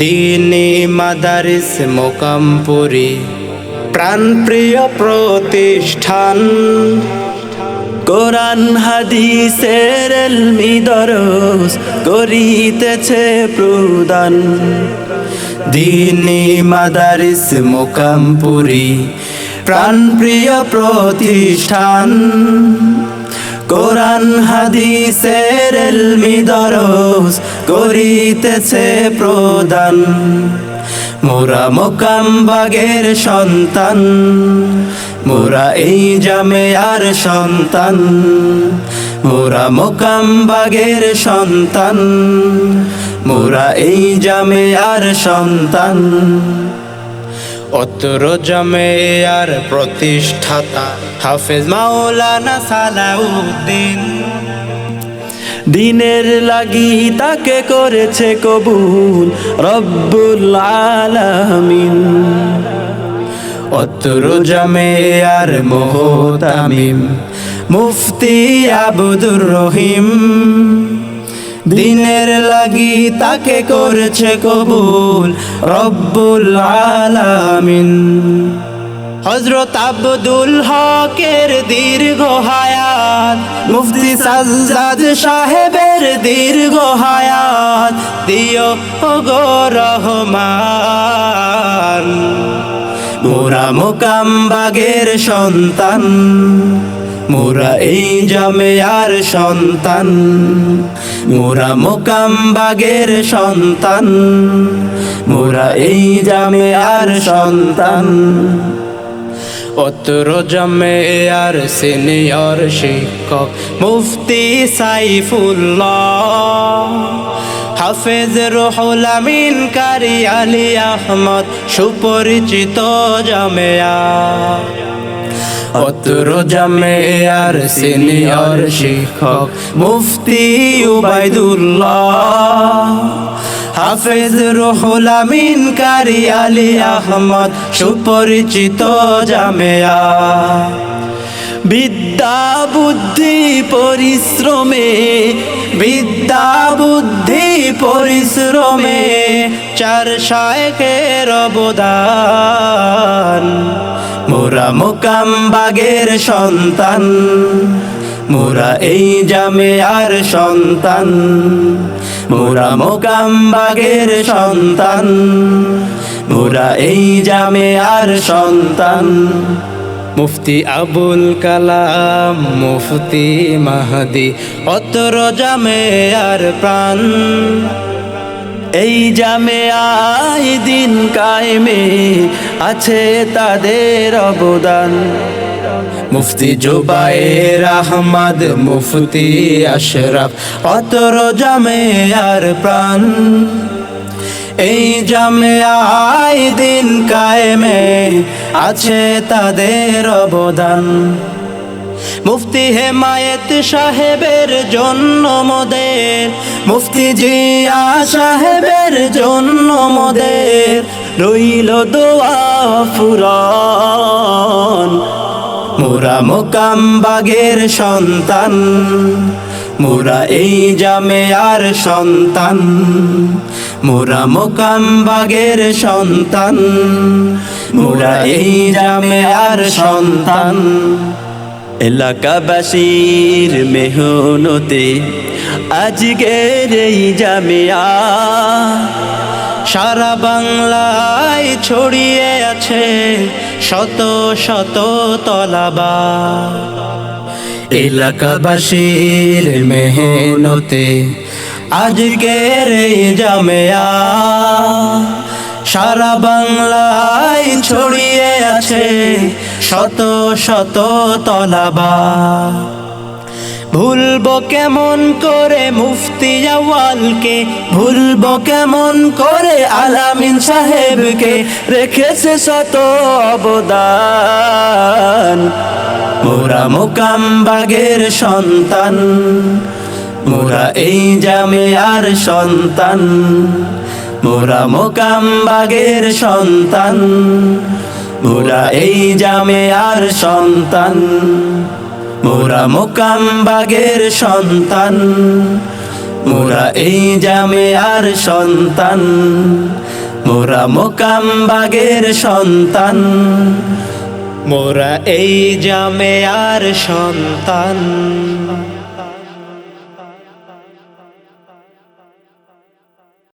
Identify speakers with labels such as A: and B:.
A: দিনী মাদারিস মোকামপুরি, প্রাণপ্রিয় প্রতিষ্ঠান।
B: কোরআন হাদিসের এলমি দরস করিতেছে প্রদান।
A: দিনী মাদারিস মোকামপুরি, প্রাণপ্রিয় প্রতিষ্ঠান। কোরআন হাদিসের এলমি দরস করিতেছে প্রদান। মোরা মোকাম বাগের সন্তান, মোরা এই জামে আর সন্তান, মোরা মোকাম বাগের সন্তান, মোরা এই জামে আর সন্তান। অতর জমে আর প্রতিষ্ঠাতা হাফেজ মাওলানা সালাউদ্দিন।
B: দিনের লাগি তাকে করেছে কবুল রব্বুল আলামিন।
A: অতর জমে আর মোহতামিম মুফতি আবুদুর রহিম। দিনের লাগি তাকে করেছে কবুল রব্বুল আলামিন। হজরত আব্দুল হকের দীর্ঘ হায়াত, মুফতি সাজ্জাদ সাহেবের দীর্ঘ হায়াত, দিও গো রহমান। মোরা মোকাম বাগের সন্তান। মোরা এই জামে আর সন্তান। মোরা মোকাম বাগের সন্তান। মোরা এই জামে আর সন্তান। অতর জমে আর সিনিয়র শিক্ষক মুফতি সাইফুল্লাহ। হাফেজ রুহুল কারি আলী আহমদ, সুপরিচিত জামেয়া। অতর জামে আর সিনিয়র শিক্ষক মুফতি উবাইদুল্লাহ হাফেজ রুহুল আমিন কারি আলী আহমদ সুপরিচিত জামেয়া।
B: বিদ্যা বুদ্ধি পরিশ্রমে
A: বিদ্যা বুদ্ধি পরিশ্রমে চার শায়কের অবদান। মোরা মোকাম বাগের সন্তান, মোরা এই জামে আর সন্তান, মোরা মোকাম বাগের সন্তান, মোরা এই জামে আর সন্তান। মুফতি আবুল কালাম, মুফতি মাহাদি, অতর জামে আর প্রাণ।
B: এই জামে আই দিন কায়েমে আছে তাদের অবদান।
A: মুফতি জুবাইর আহমদ, মুফতি আশরাফ, অতর জামে আর প্রাণ। এই জামে আই দিন কায়েমে আছে তাদের অবদান। মুফতি হেমায়েত সাহেবের জন্য মোদের। মুফতি জিয়া সাহেবের জন্য মোদের।
B: রইল দোয়া ফুরন।
A: মোরা মোকাম বাগের সন্তান। মোরা এই জামে আর সন্তান। মোরা মোকাম বাগের সন্তান। মোরা এই জামে আর সন্তান।
B: এলাকাবাসীর মেহনতে আজকের এই জামিয়া।
A: সারা বাংলায় ছড়িয়ে আছে শত শত তলাবা। এলাকাবাসীর মেহনতে আজকের এই জামেয়া। সারা বাংলায় ছড়িয়ে আছে শত শত তলাবা। ভুলবো কেমন করে মুফতি আওয়ালকে ভুলবো কেমন করে আলামিন সাহেবকে,
B: রেখেছে শত অবদান।
A: মোরা মোকাম বাগের সন্তান, মোরা এই জামে আর সন্তান। মোরা মোকাম বাগের সন্তান। মোরা এই জামে আর সন্তান। মোরা মোকাম বাগের সন্তান। মোরা এই জামে আর সন্তান। মোরা মোকাম বাগের সন্তান। মোরা এই জামে আর সন্তান।